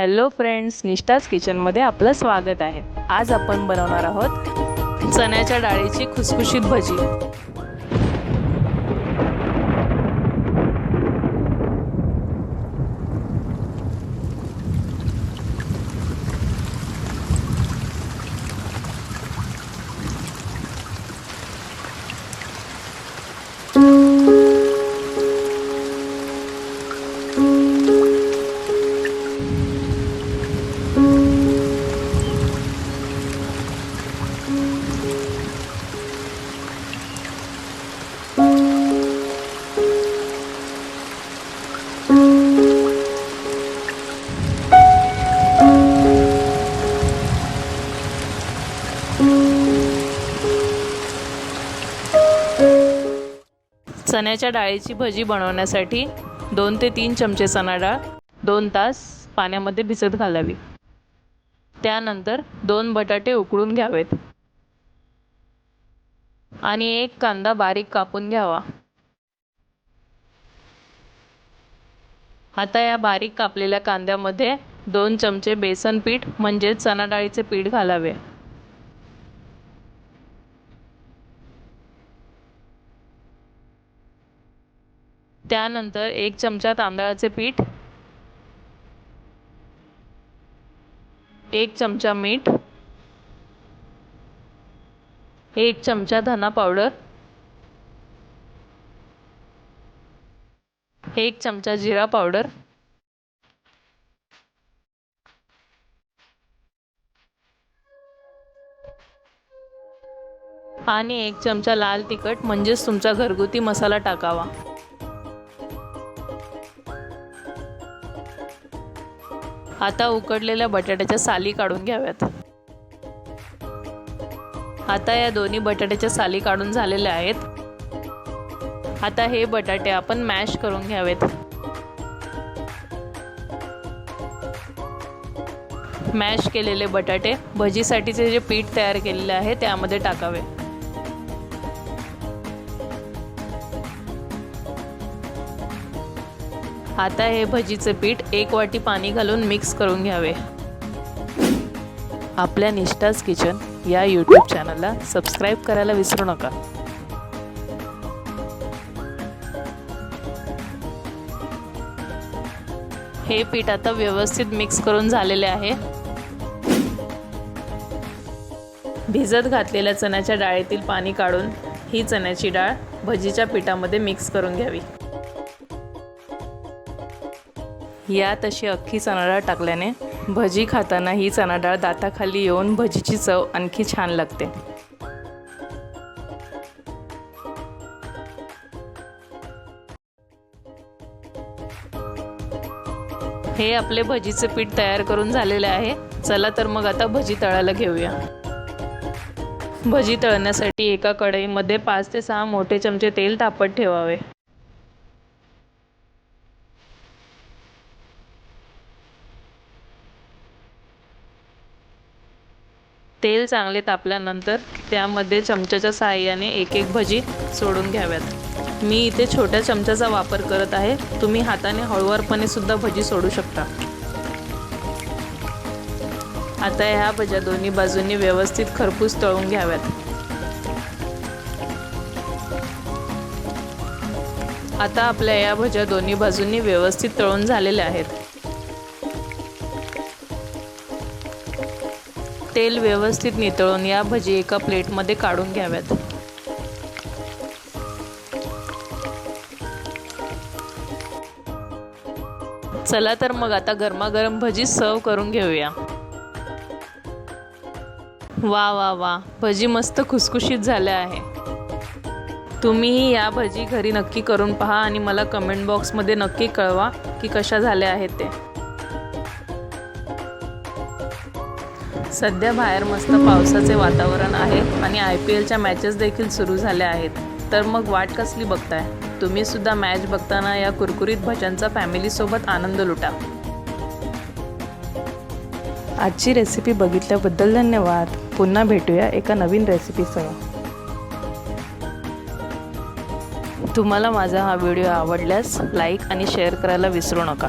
Hello friends निष्ठाज किचनमध्ये आपलं स्वागत आहे. आज आपण बनवणार आहोत चण्याच्या डाळीची खुसखुशीत भजी. चण्याच्या डाळीची भजी बनवण्यासाठी दोन ते तीन चमचे चणा डाळ दोन तास पाण्यामध्ये भिजत घालावी. त्यानंतर दोन बटाटे उकळून घ्यावेत. आणि एक कांदा बारीक कापून घ्यावा. आता या बारीक कापलेल्या कांद्यामध्ये दोन चमचे बेसन पीठ म्हणजेच चणा डाळीचे पीठ घालावे. त्यानंतर एक चमचा तांदळाचे पीठ एक चमचा मीठ एक चमचा धना पावडर एक चमचा जिरा पावडर आणि एक चमचा लाल तिखट म्हणजेच तुमचा घरगुती मसाला टाकावा. आता उकडलेल्या बटाट्याच्या साली काढून घ्याव्यात. आता या दोन्ही बटाट्याच्या साली काढून झालेल्या आहेत. आता हे बटाटे आपण मॅश करून घ्यावेत. मॅश केलेले बटाटे भजीसाठीचे जे पीठ तयार केलेले आहे त्यामध्ये टाकावे. आता हे भजीचे पीठ. एक वाटी पाणी घालून मिक्स करून घ्यावे. आपल्या निष्ठाज किचन या यूट्यूब चॅनलला सबस्क्राईब करायला विसरू नका. हे पीठ आता व्यवस्थित मिक्स करून झालेले आहे. भिजत घातलेल्या चण्याच्या डाळीतील पाणी काढून ही चण्याची डाळ भजीच्या पिठामध्ये मिक्स करून घ्यावी. यात अशी अख्खी चणाडाळ टाकल्याने भजी खाताना ही चणा डाळ दाताखाली येऊन भजीची चव आणखी छान लागते. हे आपले भजीचे पीठ तयार करून झालेले आहे. चला तर मग आता भजी तळायला घेऊया. भजी तळण्यासाठी एका कढईमध्ये पाच ते सहा मोठे चमचे तेल तापत ठेवावे. तेल चांगले तापल्यानंतर त्यामध्ये चमच्याच्या साहाय्याने एक एक भजी सोडून घ्याव्यात. मी इथे छोट्या चमच्याचा वापर करत आहे. तुम्ही हाताने हळूवारपणे सुद्धा भजी सोडू शकता. आता ह्या भज्या दोन्ही बाजूंनी व्यवस्थित खरपूस तळून घ्याव्यात. आता आपल्या या भज्या दोन्ही बाजूंनी व्यवस्थित तळून झालेल्या आहेत. तेल व्यवस्थित नितळून या भजी एका प्लेटमध्ये काढून घ्याव्यात. चला तर मग आता गरमागरम भजी सर्व करून घेऊया. वा वा वा भजी मस्त खुसखुशीत झाल्या आहे. तुम्हीही या भजी घरी नक्की करून पहा आणि मला कमेंट बॉक्समध्ये नक्की कळवा की कशा झाल्या आहेत ते. सध्या बाहेर मस्त पावसाचे वातावरण आहे आणि आय पी एलच्या मॅचेस देखील सुरू झाल्या आहेत. तर मग वाट कसली बघताय? तुम्ही सुद्धा मॅच बघताना या कुरकुरीत भजनचा फॅमिलीसोबत आनंद लुटा. आजची रेसिपी बघितल्याबद्दल धन्यवाद. पुन्हा भेटूया एका नवीन रेसिपीसह तुम्हाला माझा हा व्हिडिओ आवडल्यास लाईक आणि शेअर करायला विसरू नका.